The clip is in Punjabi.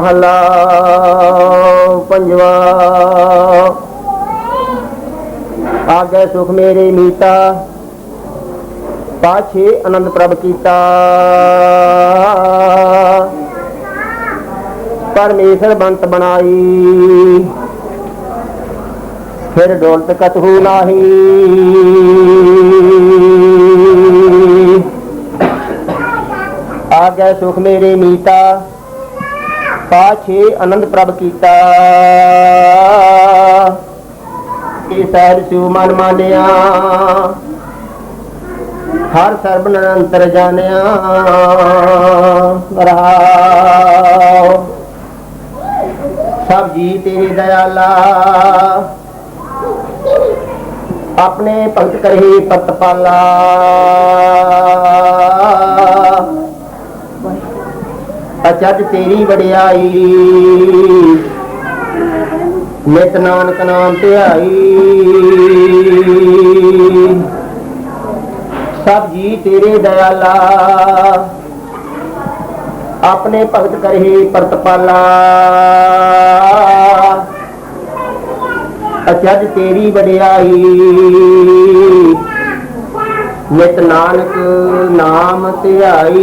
ਮਹਲਾ ਪੰਜਵਾ। ਆਗੇ ਸੁਖ ਮੇਰੇ ਮੀਤਾ, ਪਾਛੇ ਆਨੰਦ ਪ੍ਰਭ ਕੀਤਾ। ਪਰਮੇਸ਼ਰ ਬੰਤ ਬਣਾਈ। ਫਿਰ ਡੋਲਤ ਕਤਹੂ ਨਾਹੀ। ਆਗੇ ਸੁਖ ਮੇਰੇ ਮੀਤਾ ਪਾਛੇ ਆਨੰਦ ਪ੍ਰਭ ਕੀਤਾ। ਇਹ ਸਹਿਜ ਸਿਉ ਮਨ ਮਾਨਿਆ। ਹਰ ਸਰਬ ਨਿਰੰਤਰ ਜਾਣਿਆ। ਰਹਾਉ ਸਭ ਜੀ ਤੇਰੇ ਦਇਆਲਾ। ਆਪਣੇ ਭਗਤ ਕਰਹੀ ਪਤ ਅਚਜ ਤੇਰੀ ਵਡਿਆਈ। ਨਿਤ ਨਾਨਕ ਨਾਮ ਧਿਆਈ। ਸਭ ਜੀ ਤੇਰੇ ਦਇਆਲਾ। ਆਪਣੇ ਭਗਤ ਕਰਹੀ ਪ੍ਰਤਪਾਲਾ ਅਚਜ ਤੇਰੀ ਵਡਿਆਈ। ਨਿਤ ਨਾਨਕ ਨਾਮ ਧਿਆਈ।